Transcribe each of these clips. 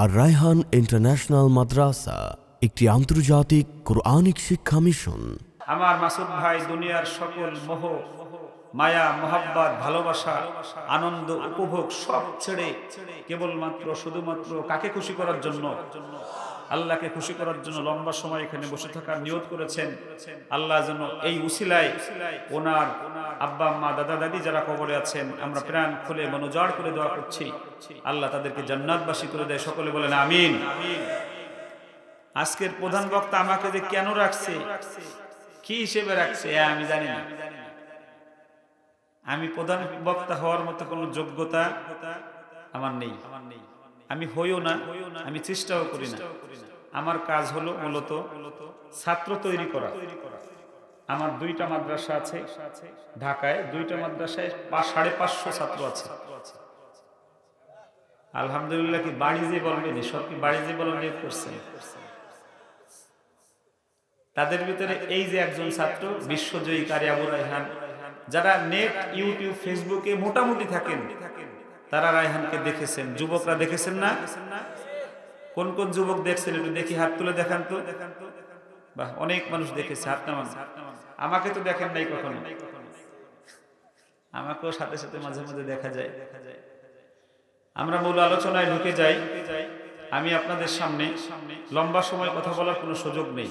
আর Raihan international মাদ্রাসা, একটি আন্তর্জাতিক Quranic শিক্ষা মিশন। আমার মাসুদ ভাই দুনিয়ার সকল মোহ, মায়া, মোহাব্বত, ভালোবাসা, আনন্দ, উপভোগ সব ছেড়ে কেবলমাত্র, শুধুমাত্র কাকে খুশি করার জন্য? আল্লাহকে খুশি করার জন্য লম্বা সময় এখানে বসে থাকার নিয়ত করেছেন। আল্লাহ যেন এই উসিলায় ওনার আব্বা, আম্মা, দাদা, দাদি যারা কবরে আছেন, আমরা প্রাণ খুলে মনোজাড় করে দোয়া করছি। আল্লাহ তাদেরকে জান্নাতবাসী করে দেয়। সকলে বলেন আমিন। আজকের প্রধান বক্তা আমাকে যে কেন রাখছে, কি হিসেবে রাখছে আমি জানি না। আমি প্রধান বক্তা হওয়ার মতো কোনো যোগ্যতা আমার নেই। আমি হইও না, আমি চেষ্টাও করি না। আমার কাজ হলো মূলত ছাত্র তৈরি করা। আমার দুইটা মাদ্রাসা আছে, ঢাকায় দুইটা মাদ্রাসায় সাড়ে পাঁচশো ছাত্র আছে। আলহামদুলিল্লাহ কি বাড়ি যে বলবেন সব কি বাড়ি যে বলবেন করছেন তাদের ভিতরে এই যে একজন ছাত্র, বিশ্বজয়ী কারি আবু রায়হান, যারা নেট, ইউটিউব, ফেসবুকে মোটামুটি থাকেন, তারা রায়হানকে দেখেছেন। যুবকরা দেখেছেন না? কোন কোন যুবক দেখছেন একটু দেখি, হাত তুলে দেখান তো। বাহ, অনেক মানুষ দেখেছে, হাত নামান। আমাকে তো দেখেন নাই কখনো। আমাকেও সাথে সাথে মাঝে মাঝে দেখা যায়। আমরা মূল আলোচনায় ঢুকে যাই। আমি আপনাদের সামনে লম্বা সময় কথা বলার কোনো সুযোগ নেই।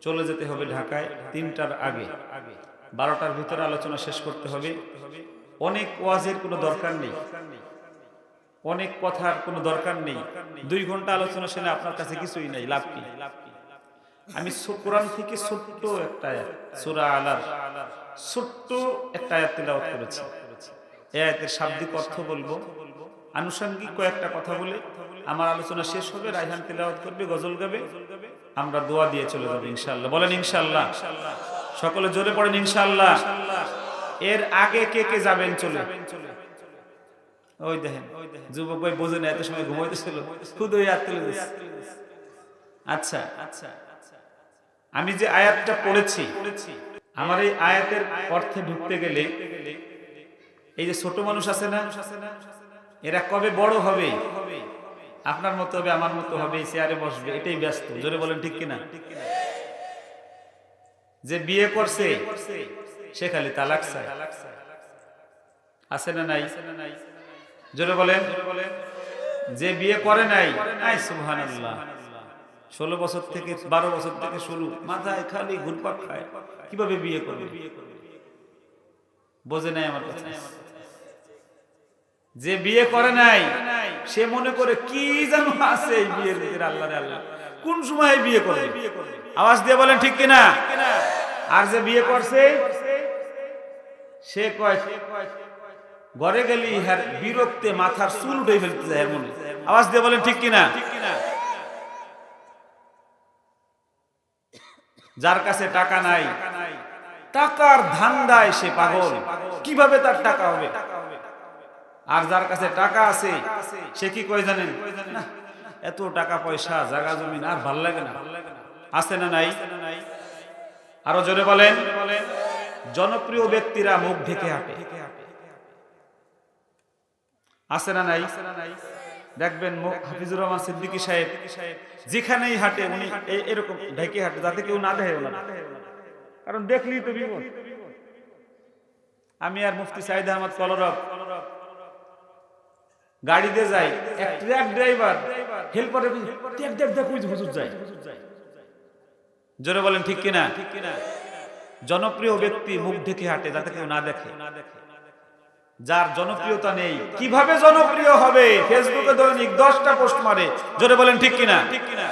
চলে যেতে হবে ঢাকায় তিনটার আগে। বারোটার ভিতরে আলোচনা শেষ করতে হবে। অনেক ওয়াজের কোনো দরকার নেই। অনেক কথার কোনো দরকার নেই। দুই ঘণ্টা আলোচনা শুনে আপনার কাছে কিছুই নাই, লাভ কি? আমি কোরআন থেকে ছোট্ট একটা সুরা আলার ছোট্ট একটা আয়াত করেছি। এই শাব্দিক অর্থ বলব, আনুষঙ্গিক কয়েকটা কথা বলে আমার আলোচনা শেষ হবে, রায়হান তেলাওয়াত করবে, গজল গাবে, আমরা দোয়া দিয়ে চলে যাব ইনশাল্লাহ বলেন ইনশাল্লাহ সকলে জোরে পড়েন ইনশাল্লাহ এর আগে কে কে যাবেন চলে? ওই দেখেন, যুবক ভাই বোঝে না, এত সময় ঘুমাইতেছিল খুদ আয়াত আচ্ছা আচ্ছা আমি যে আয়াতটা পড়েছি, আমার এই আয়াতের অর্থে ঢুকতে গেলে, এই যে ছোট মানুষ আছে না, এরা কবে বড় হবে? আপনার মতো হবে, আমার মতো হবে চেয়ারে বসবে, এটাই ব্যস্ত। জোরে বলেন, ঠিক কিনা? যে বিয়ে করছে, সে খালি তালাক আছে না নাই? জোরে বলেন। যে বিয়ে করে নাই, আই ষোলো বছর থেকে বারো বছর থেকে শুরু, মাথায় খালি ঘুরপাক খায়। কীভাবে বিয়ে করবে? বোঝে নাই আমার কথা। যে বিয়ে করে নাই, সে মনে করে কি যেন আছে এই বিয়ের ভিতরে আল্লাহ আল্লাহ। কোন সময় বিয়ে করে আওয়াজ দিয়ে বলেন, ঠিক কিনা? আর যে বিয়ে করছে সে কয় সে কয় ঘরে গেলি হ্যার বিরক্তে মাথার চুল উঠে ফেলতে যায় মনে আওয়াজ দিয়ে বলেন ঠিক কিনা? যার কাছে টাকা নাই টাকার ধান্দায় সে পাগল। কীভাবে তার টাকা হবে? আর যার কাছে টাকা আছে সে কি কয় জানেন? এত টাকা পয়সা জায়গা জমিন আর ভালো লাগে না। আছে না নাই? আরও জোরে বলেন জনপ্রিয় ব্যক্তিরা মুখ ঢেকে হাঁটে। আছে না নাই? দেখবেন হাফিজুর রহমান সিদ্দিকী সাহেব যেখানেই হাঁটে, উনি এরকম ঢেকে হাঁটে, যাতে কেউ না দেখে। কারণ দেখলি তো বিপদ। আমি আর মুফতি সাইদ আহমদ কলরব গাড়িতে যাই, এক ট্রাক ড্রাইভার, হেল্পারে দেখ দেখ দেখ হুজুর যায়। জোরে বলেন, ঠিক কিনা? ঠিক কিনা জনপ্রিয় ব্যক্তি মুখ ঢেকে হাঁটে, যাতে কেউ না দেখে না দেখে। যার জনপ্রিয়তা নেই, কীভাবে জনপ্রিয় হবে? ফেসবুকে দৈনিক দশটা পোস্ট মারে। জোরে বলেন, ঠিক কিনা? ঠিক কিনা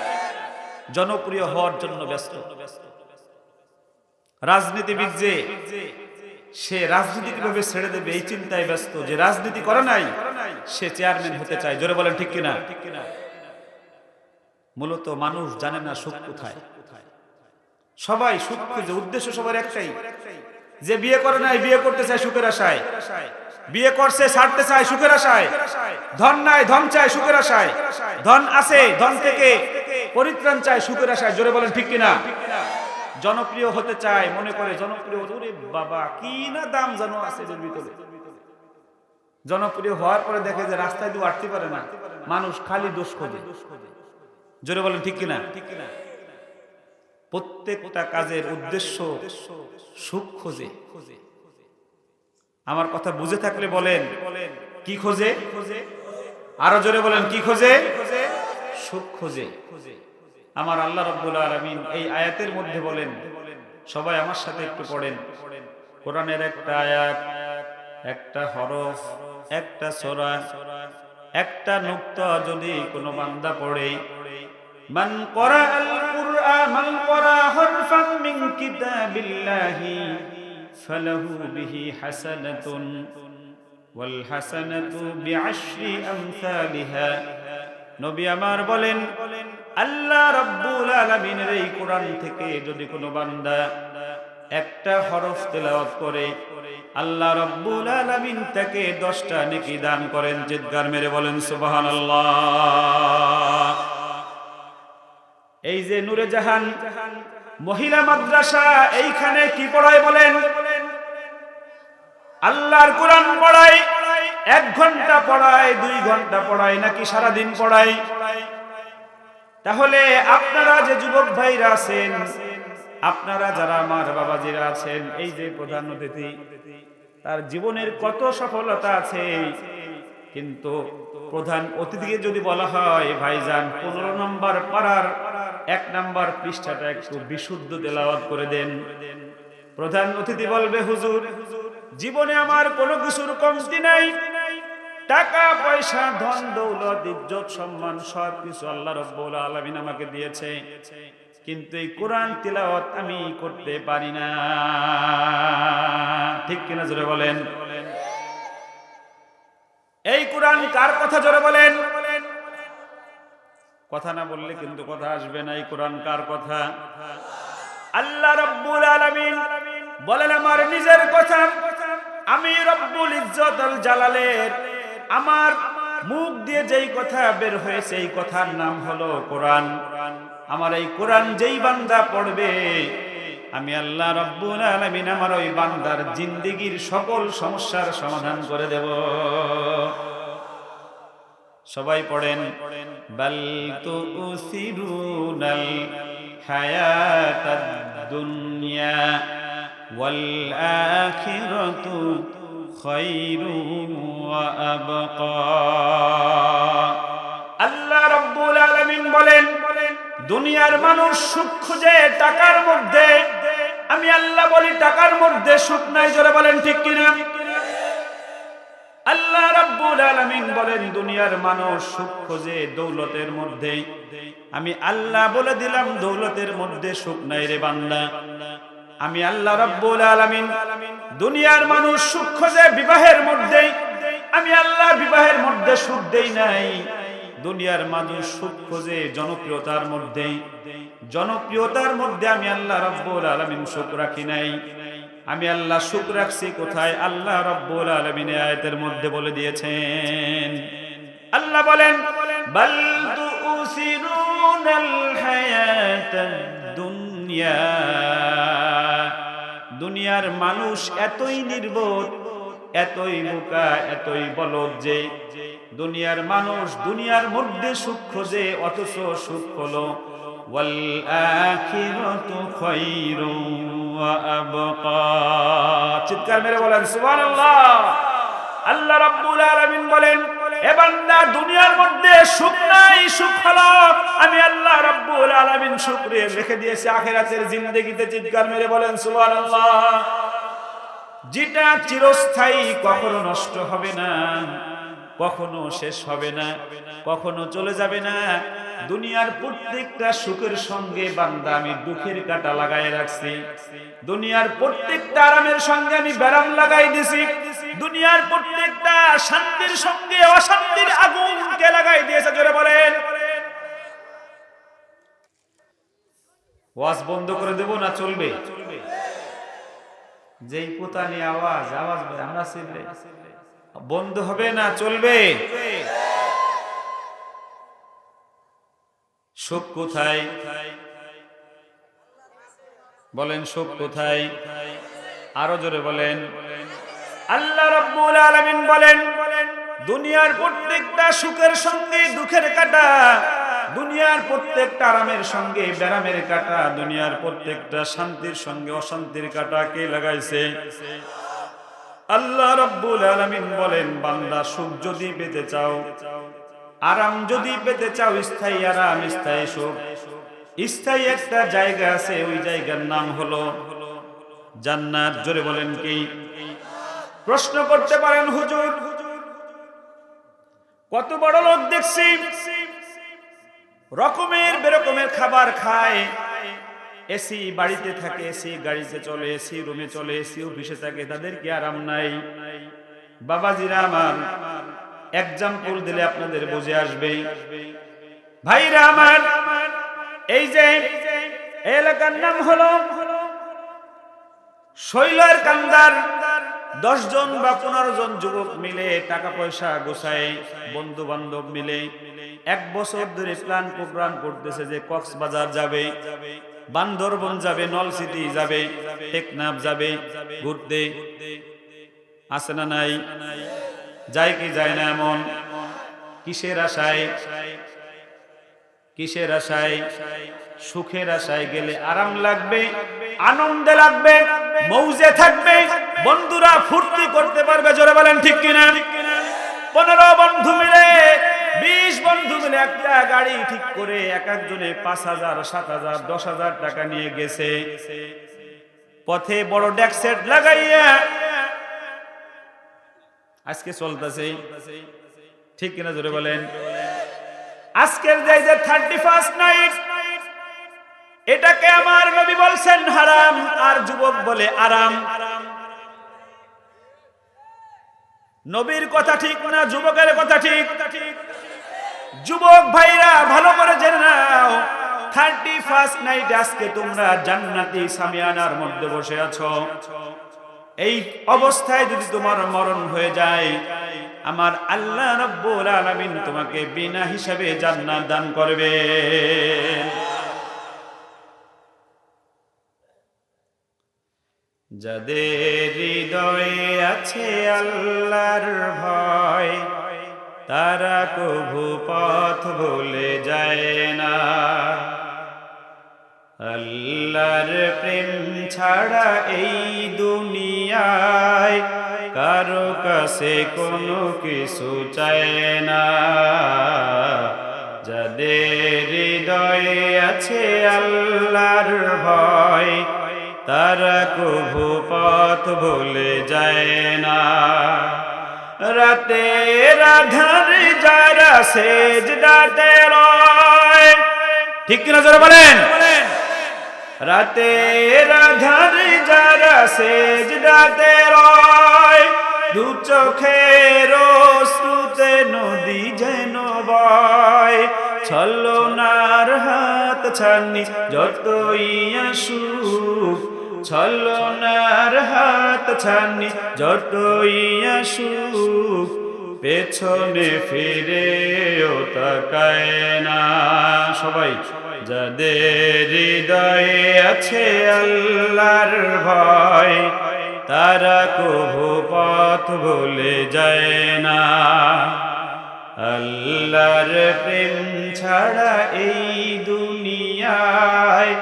জনপ্রিয় হওয়ার জন্য ব্যস্ত। রাজনীতিবিদ যে, সে রাজনীতি কীভাবে ছেড়ে দেবে, এই চিন্তায় ব্যস্ত। যে রাজনীতি করে নাই, সে চেয়ারম্যান হতে চায়। জোরে বলেন, ঠিক কিনা? মূলত মানুষ জানে না সুখ কোথায়। সবাই সুখ খুঁজে, উদ্দেশ্য সবার একটাই। যে বিয়ে করে নাই, বিয়ে করতে চায় সুখের আশায়। বিয়ে করছে, ছাড়তে চায়, সুখের আশায়। ধন নাই, ধন চায়, সুখের আশায়। ধন আছে, ধন থেকে পরিত্রাণ চায়, সুখের আশায়। জোরে বলেন, ঠিক কিনা? জনপ্রিয় হতে চায়, মনে করে জনপ্রিয়, ওরে বাবা, কি না দাম জানো আছে এদের ভিতরে। জনপ্রিয় হওয়ার পরে দেখে যে রাস্তায় দিয়ে আটতে পারে না। মানুষ খালি দোষ খোঁজে। জোরে বলেন, ঠিক কিনা? প্রত্যেকটা কাজের উদ্দেশ্য সুখ খোঁজে খোঁজে। আমার কথা বুঝে থাকলে বলেন, কি খোঁজে? আরও জোরে বলেন, কি খোঁজে? সুখ খোঁজে। আমার আল্লাহ রব্বুল আলমিন এই আয়াতের মধ্যে বলেন, সবাই আমার সাথে একটু পড়েন। কোরআনের একটা আয়াত, একটা হরফ, একটা সোরা, একটা নুক্তা যদি কোনো বান্দা পড়ে, মান করা আল কুরআন মান করা হরফান মিন কিতাবিল্লাহি বিহি হাসানাতুন ওয়াল হাসানাতু বিআশরি আমসালিহা নবী আমার বলেন, আল্লাহ রাব্বুল আলামিনের এই কোরআন থেকে যদি কোনো বান্দা একটা হরফ তেলাওয়াত করে, আল্লাহ রাব্বুল আলামিন তাকে 10টা নেকি দান করেন জিদগার মেরে বলেন, সুবহানাল্লাহ। এই যে নূরে জাহান মহিলা মাদ্রাসা, এইখানে কি পড়ায় বলেন? আল্লাহর কোরআন পড়ায়, এক ঘণ্টা পড়ায়, দুই ঘণ্টা পড়ায়, নাকি সারা দিন পড়ায়? তাহলে আপনারা যে যুবক ভাইরা আছেন, আপনারা যারা আমার বাবাজিরা আছেন, এই যে প্রধান অতিথি, তার জীবনের কত সফলতা আছে। কিন্তু প্রধান অতিথিকে যদি বলা হয়, ভাইজান, পনেরো নম্বর পাড়ার এক নম্বর পৃষ্ঠাটা একটু বিশুদ্ধ তেলাওয়াত করে দেন। প্রধান অতিথি বলবে, হুজুর, জীবনে আমার কোনো কিছুর কমতি নাই। টাকা, পয়সা, ধন, দৌলত, ইজ্জত, সম্মান সব কিছু আল্লাহ রব্বুল আলামিন আমাকে দিয়েছে। কিন্তু এই কোরআন তিলাওয়াত আমি করতে পারি না। ঠিক কিনা জোরে বলেন? এই কোরআন কার কথা জোরে বলেন? কথা না বললে কিন্তু কথা আসবে না, এই কোরআন কার কথা? আল্লাহ রব্বুল আলামিন বলেন, আমার নিজের কথা আমি রব্বুল ইজ্জতুল জালালের আমার মুখ দিয়ে যেই কথা বের হয়েছে, এই কথার নাম হলো কোরআন। আমার এই কোরআন যেই বান্দা পড়বে, আমি আল্লাহ রব্বুল আলামিন আমার ওই বান্দার জিন্দিগির সকল সমস্যার সমাধান করে দেব। সবাই পড়েন, বাল তুসিরুনাল হায়াতাদ দুনিয়া ওয়াল আখিরাতু খায়রুন ওয়া আবকা। আল্লাহ রাব্বুল আলামিন বলেন, দুনিয়ার মানুষ সুখ খুঁজে টাকার মধ্যে। আমি আল্লাহ বলি, টাকার মধ্যে সুখ নাই। জোরে বলেন ঠিক কিনা? আল্লাহ রাব্বুল আলামিন বলেন, দুনিয়ার মানুষ সুখ খোঁজে দৌলতের মধ্যে আমি আল্লাহ বলে দিলাম, দৌলতের মধ্যে সুখ নাই রে বান্দা। আমি আল্লাহ রাব্বুল আলামিন, দুনিয়ার মানুষ সুখ খোঁজে বিবাহের মধ্যে আমি আল্লাহ বিবাহের মধ্যে সুখ দেই নাই। দুনিয়ার মানুষ সুখ খোঁজে জনপ্রিয়তার মধ্যে জনপ্রিয়তার মধ্যে আমি আল্লাহ রাব্বুল আলামিন সুখ রাখি নাই। আমি আল্লাহ সুখ রাখছি কোথায়? আল্লাহ রব্বুল আলমিন আয়াতের মধ্যে বলে দিয়েছেন। আল্লাহ বলেন, বাল দুনিয়া। দুনিয়ার মানুষ এতই নির্বোধ, এতই বোকা, এতই বলদ যে দুনিয়ার মানুষ দুনিয়ার মধ্যে সুখ খোঁজে, অথচ সুখ হলো খায়রুন ওয়া আবকা। চিৎকার মেরে বলেন, সুবহানাল্লাহ। আল্লাহ রাব্বুল আলামিন বলেন, এ বান্দা দুনিয়ার মধ্যে সুখ নাই, সুখ হলো। আমি আল্লাহ রাব্বুল আলামিন শুকরিয়া রেখে দিয়েছি, আখিরাতের জিন্দেগিতে চিৎকার মেরে বলেন, সুবহানাল্লাহ। যেটা চিরস্থায়ী কখনো নষ্ট হবে না, কখনো শেষ হবে না, কখনো চলে যাবে না। দুনিয়ার প্রত্যেকটা সুখের সঙ্গে বান্দা আমি দুঃখের কাটা লাগাই রাখছি। দুনিয়ার প্রত্যেকটা আরামের সঙ্গে আমি ব্যারাম লাগাই দিছি। দুনিয়ার প্রত্যেকটা শান্তির সঙ্গে অশান্তির আগুনকে লাগাই দিয়েছে, জোরে বলেন। ওয়াজ বন্ধ করে দেব না, চলবে? যেই পোতানি আওয়াজ আওয়াজ আমরা বন্ধ হবে না, চলবে? সুখ কোথায়? বলেন সুখ কোথায়? আরও জোরে বলেন। আল্লাহ রাব্বুল আলামিন বলেন, দুনিয়ার প্রত্যেকটা সুখের সঙ্গে দুঃখের কাটা, দুনিয়ার প্রত্যেকটা আরামের সঙ্গে ব্যারামের কাটা, দুনিয়ার প্রত্যেকটা শান্তির সঙ্গে অশান্তির কাটা কে লাগাইছে? আল্লাহ রব্বুল আলামিন বলেন, বান্দা সুখ যদি পেতে চাও আরাম যদি পেতে চাও, স্থায়ী আরাম, স্থায়ী সুখ। স্থায়ী একটা জায়গা আছে, ওই জায়গার নাম হলো জান্নাত। জোরে বলেন কি? প্রশ্ন করতে পারেন হুজুর, কত বড় লোক দেখছি, রকমের বেরকমের খাবার খায়। এসি বাড়িতে থাকে, এসি গাড়িতে চলে, এসি রুমে চলে, এসি অফিসে থাকে, তাদের কি আরাম নাই? বাবাজিরা আমার এক্সাম্পল দিলে আপনাদের বুঝে আসবে ভাইরা আমার, এই যে এলাকার নাম হলো শৈলার কান্দার দশ জন বা পনেরো জন যুবক মিলে টাকা পয়সা গোছায় বন্ধু বান্ধব মিলে এক বছর ধরে প্ল্যান প্রোগ্রাম করতেছে যে কক্সবাজার যাবে, বান্দরবন যাবে নলসিটি যাবে, টেকনাফ যাবে, ঘুরতে। আছে না নাই? যায় কি যায় না এমন? কিসের আশায়? কিসের আশায়? সুখের আশায় গেলে আরাম লাগবে, আনন্দে লাগবে, মৌজে থাকবে, বন্ধুরা ফুর্তি করতে পারবে, জোরে বলেন ঠিক কিনা? পনেরো বন্ধু মিলে, বিশ বন্ধু মিলে একটা গাড়ি ঠিক করে এক একজনে পাঁচ হাজার, সাত হাজার, দশ হাজার টাকা নিয়ে গেছে। পথে বড় ডেক সেট লাগাইয়া আজকে চলতেছে। ঠিক কিনা জোরে বলেন? আজকের যে যে থার্টি ফার্স্ট নাইট এটাকে আমার নবী বলছেন হারাম, আর যুবক বলে আরাম। নবীর কথা ঠিক না, যুবকের কথা ঠিক। যুবক ভাইরা, ভালো করে জেনে নাও থার্টি ফার্স্ট নাইট আজকে তোমরা জান্নাতি সামিয়ানার মধ্যে বসে আছো। এই অবস্থায় যদি তোমার মরণ হয়ে যায়, আমার আল্লাহ রব্বুল আলামিন তোমাকে বিনা হিসাবে জান্নাত দান করবে। যাদের হৃদয়ে আছে আল্লাহর ভয়, তারা কভু পথ ভুলে যায় না। আল্লাহর প্রেম ছাড়া এই দুনিয়ায় কারও কাছে কোনো কিছু চায় না। যাদের হৃদয়ে আছে আল্লাহর ভয়, তারা কভু পথ ভুলে যায় না। রাতে রাধার যারা সেজ ডাতে রয়, ঠিক কিনা জোরে বলেন? রাতে রাধার যারা সেজ ডাতে রয়, দু চোখের শ্রুতে নদী যেন বয়। ছলনার হাত ছানি যতই আসুক ছলনার হাত ছানি যতই আসুক, পেছনে ফিরে ও তাকায় না সবাই। যাদের হৃদয়ে আছে আল্লাহর ভয়, তারা কভু পথ ভুলে যায় না। আল্লাহর প্রেম ছাড়া এই দুনিয়ায়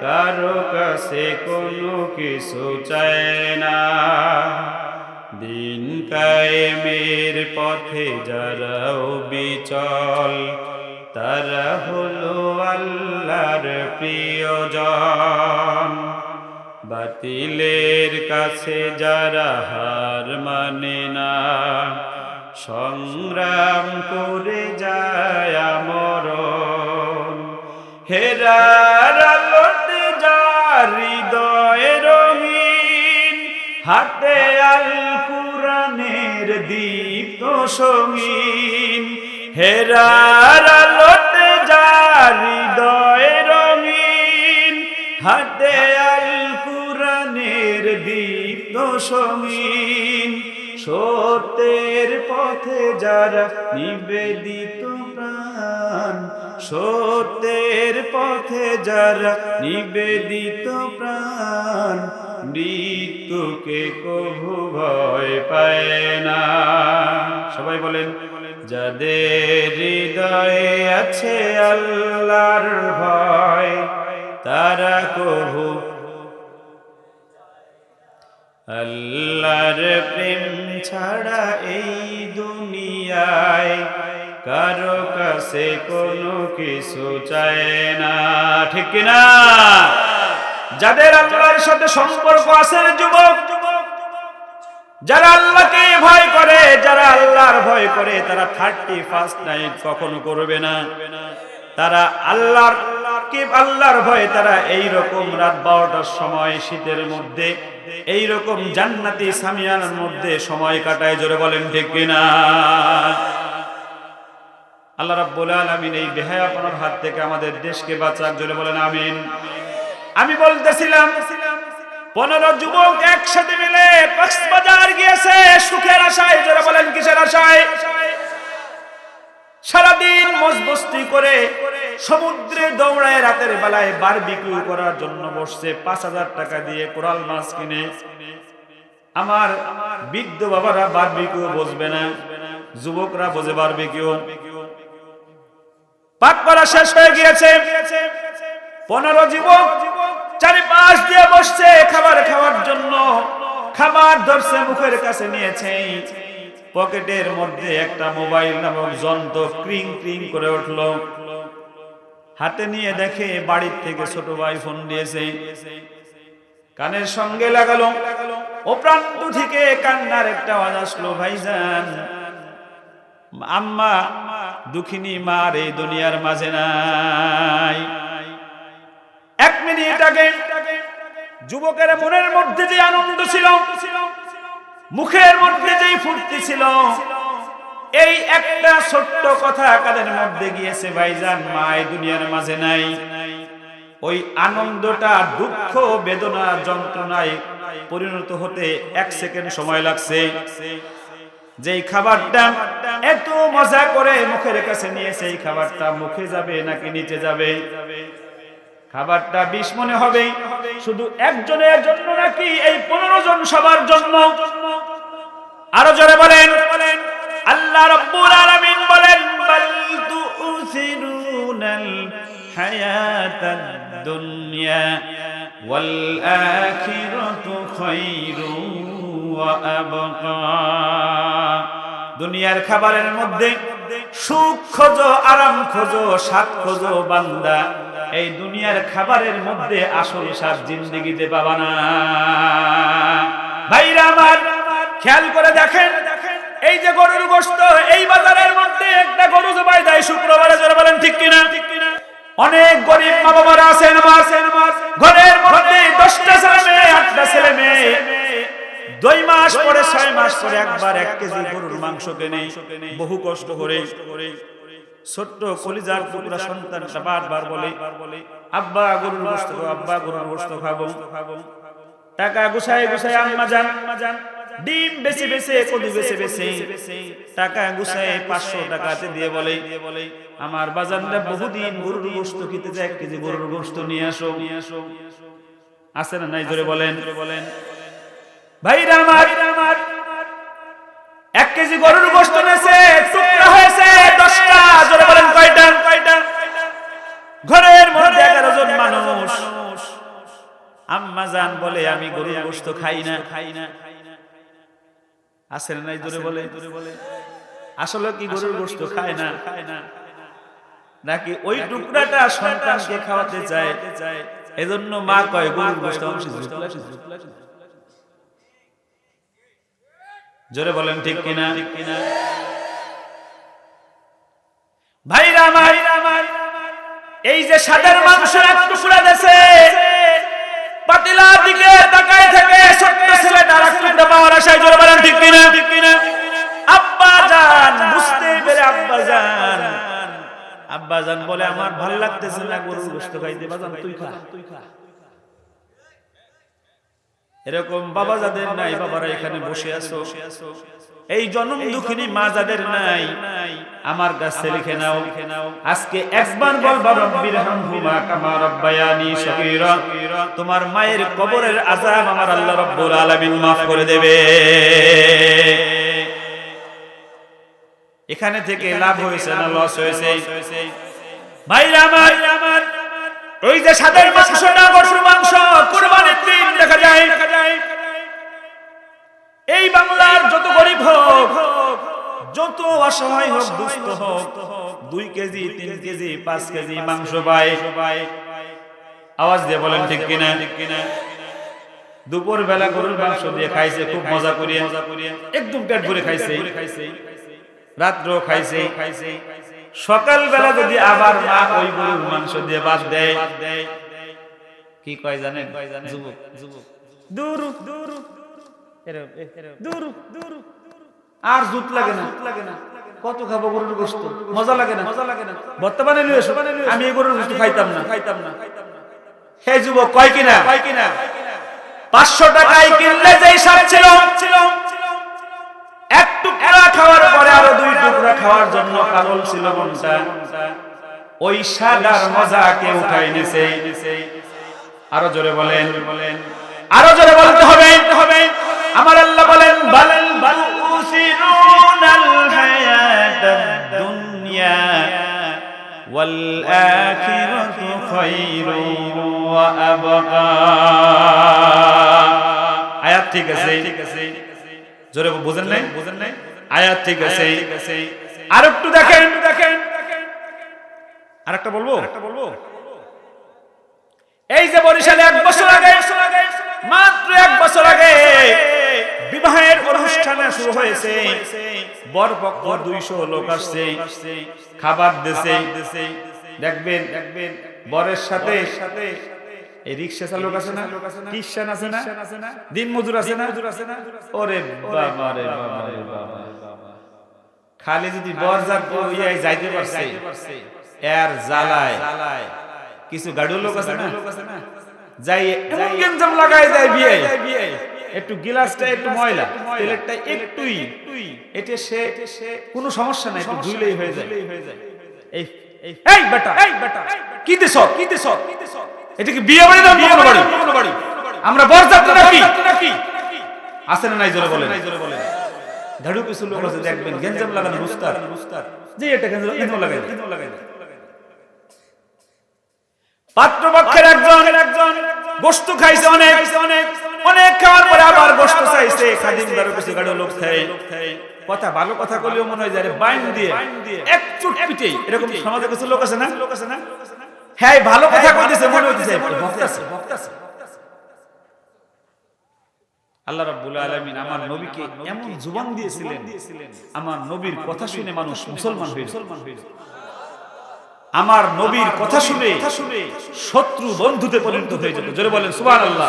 কারও কাছে কোনো কিছু চায় না। দিন কায়েমের পথে যারা বিচল তারা হলো আল্লাহর প্রিয়জন। বাতিলের কাছে যারা হার মানে না, সংগ্রাম করে যায় মরণ হেরার হৃদয় রঙিন, হাতে আল কুরানের দীপ্ত সঙ্গীন হেরার আলোতে যার হৃদয় রঙিন, হাতে আল কুরানের দীপ্ত সঙ্গীন সত্যের পথে যারা নিবেদিত প্রাণ, সত্যের পথে যারা নিবেদিত প্রাণ, মৃত্যুকে কভু ভয় পায় না। সবাই বলেন যাদের হৃদয়ে আছে আল্লাহর ভয়, তারা কহু আল্লাহর প্রেম ছাড়া এই দুনিয়ায় কারও কাছে কোনো কিছু চায় না, ঠিক না? যাদের আল্লাহর সাথে সম্পর্ক আছে, যুবক, যারা আল্লাহকে ভয় করে তারা থার্টি ফার্স্ট নাইট কখনো করবে না। তারা আল্লাহর কি আল্লাহর ভয়ে তারা এই রকম রাত বারোটার সময় শীতের মধ্যে এই রকম জান্নাতি সামিয়ানার মধ্যে সময় কাটায়, জোরে বলেন ঠিক কিনা? আল্লাহ রাব্বুল আলামিন এই বেহায়াপনার হাত থেকে আমাদের দেশকে বাঁচাক, জোরে বলেন আমিন। আমি বলতেছিলাম পনেরো যুবক একসাথে মিলে কক্সবাজার গিয়েছে, সুখের আশায় যারা বলেন কিসের আশায়? সারাদিন মজবস্তি করে সমুদ্রে দৌড়ায় রাতের বেলায় বারবিকিউ করার জন্য বসছে, পাঁচ হাজার টাকা দিয়ে কোরাল মাছ কিনে। আমার বৃদ্ধ বাবারা বারবিকিউ বসবে না, যুবকরা বোঝে বারবিকিউ পাক করা শেষ হয়ে গিয়েছে। পনেরো যুবক চারিপাশ দিয়ে বসছে খাবার খাওয়ার জন্য। খাবার ধরছে মুখের কাছে নিয়েছে। পকেটের মধ্যে একটা মোবাইল নামক যন্ত্র ক্রিং ক্রিং করে উঠল। হাতে নিয়ে দেখে বাড়ির থেকে ছোট ভাই ফোন দিয়েছে। কানের সঙ্গে লাগালো। ও প্রান্ত থেকে কান্নার একটা আওয়াজ আসলো, ভাইজান, আম্মা, দুঃখিনী মার এই দুনিয়ার মাঝে নাই। এক মিনিট আগে যুবকের মনের মধ্যে যে আনন্দ ছিল, মুখের মধ্যে যেই ফুর্তি ছিল, এই একটা ছোট্ট কথা কাদের মধ্যে গিয়েছে, ভাইজান, মা এই দুনিয়ার মাঝে নাই। ওই আনন্দটা, দুঃখ, বেদনা, যন্ত্রণায় পরিণত হতে এক সেকেন্ড সময় লাগছে। যেই খাবারটা এত মজা করে মুখের কাছে নিয়ে, সেই খাবারটা মুখে যাবে নাকি নিচে যাবে? খাবারটা বিষ মনে হবে। শুধু একজনের জন্য নাকি এই পনেরো জন সবার জন্য? আরও জোরে বলেন। আল্লাহ রব্বুল আলামিন বলেন, বাল তুসিরুনাল হায়াতাদ দুনিয়া ওয়াল আখিরাতু খায়রুন ওয়া আবকা। দুনিয়ার খাবারের মধ্যে সুখ খোঁজো, আরাম খোঁজো, স্বাদ খোঁজো, বান্দা। এই দুনিয়ার খাবারের মধ্যে আসল স্বাদ জিন্দিগিতে পাবা না। ভাইরা আমার, খেয়াল করে দেখেন, এই যে গরুর গোস্ত এই বাজারের মধ্যে একটা গরু জবাই দেয় শুক্রবারে, জোরে বলেন ঠিক কিনা? অনেক গরিব মা বাবারা আছেন ঘরের মধ্যে দশটা ছেলে মেয়ে, আটটা ছেলে মেয়ে। দুই মাস পরে, ছয় মাস পরে একবার এক কেজি গরুর মাংস কেনে। বহু কষ্ট করে। ছোট্ট কলিজার টুকরা সন্তানটা বারবার বলে আব্বা গরুর গোস্ত খাব আব্বা গরুর গোস্ত খাব। টাকা গুছাই গুছাই আম্মা জান ডিম বেশি বেশি কদু বেশি বেশি টাকা গুছাই পাঁচশো টাকাতে দিয়ে বলে আমার বাজানটা বহুদিন গরুর গোস্ত খেতে যায় এক কেজি গরুর গোস্ত নিয়ে আসো। নিয়ে আসো। আছে না নাই? জোরে বলেন। বলেন। ভাইরা আমার এক কেজি গরুর গোস্ত নেছে টুকরা দশটা জোরে বলেন কয়টা? কয়টা ঘরের মধ্যে এগারো জন মানুষ। আম্মা জান বলে আমি গরুর গোস্ত খাই না। খাই না আসেন নাই জোরে বলে? আসলে কি গরুর গোস্ত খায় না? খায় না নাকি ওই টুকরাটা সন্তানকে খাওয়াতে চায়? এজন্য মা কয় গরুর গোস্ত অংশ জোরে বলেন ঠিক কিনা? ঠিক কিনা? এই যে সাদের এক টুকরা দেশে, পাতিলার দিকে তাকায় টুকরা পাওয়ার আশায় জোরে ঠিক কিনা ঠিক কিনা? আব্বা বুঝতে পেরে আব্বা আব্বা বলে, আমার ভালো লাগতেছে না, গরুর খাইতে, বাজান তুই খা তুই খা। এরকম বাবা যাদের নাই, বাবারা এখানে বসে আছো। এই জন্ম দুঃখিনী মা যাদের নাই। আমার কাছে লিখে নাও। আজকে একবার বলবা রব্বির হামহুমা কামা রব্বায়ানি সগীরা। তোমার মায়ের কবরের আযাব আমার আল্লাহ রব্বুল আলামিন maaf করে দেবে। এখানে থেকে লাভ হয়েছে না লস হয়েছে ভাইরা আমার ওই যে সাদের মাংস না গরুর মাংস কুরবানির দিন দেখা যায়। দেখা যায়। এই বাংলার যত গরিব হোক যত অসহায় হোক দুস্থ হোক দুই কেজি তিন কেজি পাঁচ কেজি মাংস পায়। আওয়াজ দিয়ে বলেন ঠিক কিনা? ঠিক কিনা দুপুর বেলা গরুর মাংস দিয়ে খাইছে খুব মজা করিয়া। একদম পেট ভরে খাইছে। রাত্র খাইছে। খাইছে সকাল বেলা যদি আবার মা ওই গরুর মাংস দিয়ে বাদ দেয় কি কয় জানেন? যুবক। যুবক। দূর দূর। দূর দূর আর জুত লাগে না। লাগে না। কত খাব গরুর গোস্ত? মজা লাগে না? মজা লাগে না। বর্তমানে আমি এই গরুর গোস্ত খাইতাম না। খাইতাম না। হে যুবক কয় কিনা? কয় কিনা? পাঁচশো টাকায় কিনলে যেই স্বাদ ছিল ছিল এক টুকরা খাওয়ার পরে আরও দুই টুকরা খাওয়ার জন্য পাগল ছিল মনটা। ওই সাদার মজা কে উঠাই নিছে? আরও জোরে বলেন। বলেন। আরও জোরে আখিরাতু খায়রু ওয়া আয়াত ঠিক আছে জোরে বুঝেন নাই বুঝেন নাই আয়াত ঠিক আছে আর একটু দেখেন দেখেন আরেকটা বলব একটা বলব এই যে বরিশালে এক বছর আগে, মাত্র এক বছর আগে বিবাহের অনুষ্ঠানে শুরু হয়েছে। বর পক্ষ দুইশো লোক আসছে, খাবার দেশে দেখবেন দেখবেন বরের সাথে সাথে খালি যদি বর যাই যাইতে কিছু গাড়ির লোক আছে না? যাই লাগায় যায় বিয়ে। একটু গিলাসটা একটু ময়লা তেলেরটা একটুই এটা সে কোনো সমস্যা নাই একটু ধুইলেই হয়ে যায়। এই এই বেটা এই বেটা কি দিছ? কি দিছ? এটা কি বিয়ে বাড়ি না বিয়ে বাড়ি বাড়ি আমরা বরযাত্রী নাকি? আছে না নাই জোরে বলেন? নাই জোরে বলেন। ধাড়ু পিছু লোক আছে দেখবেন গেঞ্জাম লাগানো রুস্তার রুস্তার যে এটা গেঞ্জাম লাগাই লাগাই পাত্রপক্ষের একজন একজন গোস্ত খাইছে অনেক। অনেক। অনেক খাওয়ার পরে আবার গোস্ত চাইছে খাদিম দারু কিছু গাড়ি লোক খায় কথা ভালো কথা করলেও মনে হয় যে বাইন দিয়ে এক চুট পিটেই এরকম সমাজে কিছু লোক আছে না? লোক আছে না হ্যাঁ ভালো কথা কইতেছে মনে হইতেছে। আল্লাহ রাব্বুল আলামিন আমার নবীকে এমন জুবান দিয়েছিলেন আমার নবীর কথা শুনে মানুষ মুসলমান হয়ে মুসলমান হয়ে আমার নবীর কথা শুনে শত্রু বন্ধুতে পরিণত হয়ে যেত জোরে বলেন সুবান আল্লাহ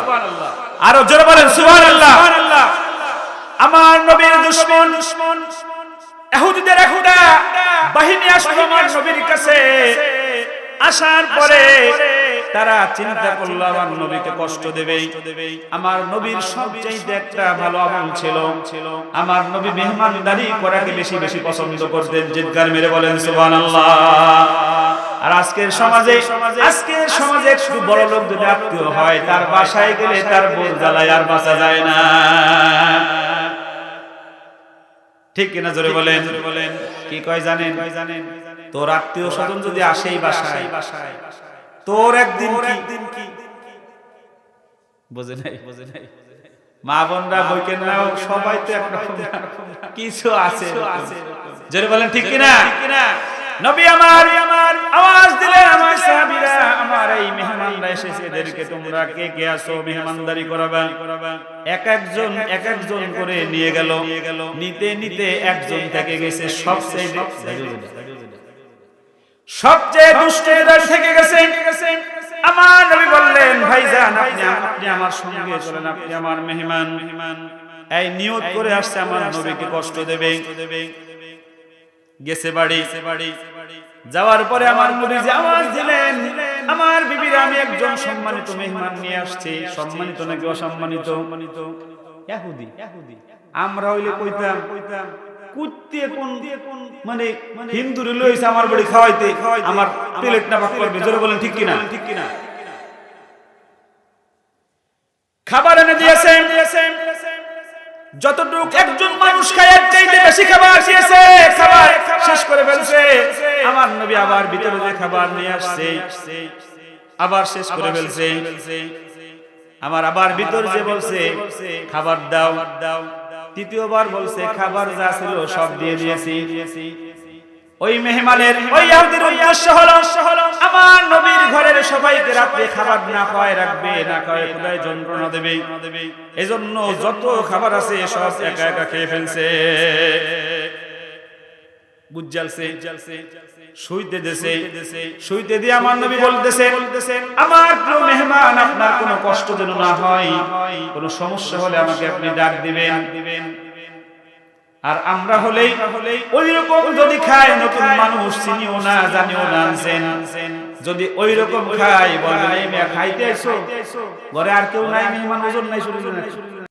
আরও জোরে বলেন সুবান আল্লাহ আমার নবীর দুশ্মন এহুদিদের এহুদা বাহিনী আসলো আমার নবীর কাছে। আসার পরে তারা চিন্তা করল, আমার নবীকে কষ্ট দেবে আমার নবীর সবচেয়ে একটা ভালো আমল ছিল, আমার নবী মেহমানদারি করাকে বেশি বেশি পছন্দ করতেন জিজ্ঞার মেরে বলেন, সুবহানাল্লাহ। আর আজকের সমাজে আজকের সমাজে একটু বড় লোক যদি আত্মীয় হয়, তার বাসায় গেলে তার বোর জ্বালায় আর বাঁচা যায় না। ঠিক কিনা জোরে বলেন? কি কয় জানেন? তোর আত্মীয় স্বজন যদি আসেই বাসায় বাসায় তোর একদিন একদিন কি? বোঝে নাই বোঝে নাই। মা বোনরা বইকেন না সবাই তো একরকম কিছু আছে জোরে বলেন ঠিক কিনা? কিনা? নবী আমার আমার আওয়াজ দিলেন আমার সাহাবীরা আমার এই মেহমানরা এসেছে এদেরকে তোমরা কে কে আসো মেহমানদারি করাবা এক একজন এক একজন করে নিয়ে গেল নিয়ে গেল। নিতে নিতে একজন থেকে গেছে সবচেয়ে সবচেয়ে দুষ্ট এদের থেকে গেছে। আমার নবী বললেন ভাইজান আপনি আপনি আমার সঙ্গে চলেন, আপনি আমার মেহমান। মেহমান এই নিয়ত করে আসছে আমার নবীকে কষ্ট দেবে। গেছে বাড়ি। বাড়ি যাওয়ার পরে আমার নবী যে আওয়াজ দিলেন, আমার বিবিরা আমি একজন সম্মানিত মেহমান নিয়ে আসছি, সম্মানিত নাকি অসম্মানিত? ইহুদি আমরা হইলে কইতাম কইতাম। কুত্তে কোন মানে হিন্দুরে লইছে আমার বাড়ি খাওয়াইতে আমার প্লেট না ভাগ করবে। জোরে বলেন ঠিক কিনা? ঠিক কিনা? খাবার এনে দিয়েছেন। যতটুক একজন মানুষ খায় এর চাইতে বেশি খাবার দিয়েছে। খাবার শেষ করে ফেলছে। আমার নবী আবার ভিতরে যে খাবার নিয়ে আসছে আবার শেষ করে ফেলছে। আমার আবার ভিতর যে বলছে খাবার দাও দাও। তৃতীয়বার বলছে খাবার যা ছিল সব দিয়ে দিয়েছি। ওই মেহমানের ওই ইহুদির উদ্দেশ্য হলো আমার নবীর ঘরের সবাইকে রাত্রে খাবার না খাওয়ায় রাখবে না খাওয়ায় খোদায় যন্ত্রণা দেবে। এজন্য যত খাবার আছে সব একা একা খেয়ে ফেলছে। বুঝ বুঝজালছে শুইতে দেশে শুইতে দিয়ে আমার নবী বলতেছেন আমার প্রিয় মেহমান আপনার কোনো কষ্ট যেন না হয়। কোনো সমস্যা হলে আমাকে আপনি ডাক দিবেন। দিবেন। আর আমরা হলেই ওই রকম যদি খায় নতুন মানুষ চিনিও না জানিও না আনছেন। যদি ওই রকম খাই বলবেন এই মেয়ে খাইতে আইছো ঘরে আর কেউ নাই মেহমান ওজন নাই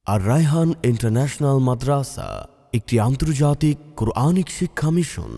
আর রায়হান ইন্টারন্যাশনাল মাদ্রাসা একটি আন্তর্জাতিক কোরআনিক শিক্ষা মিশন।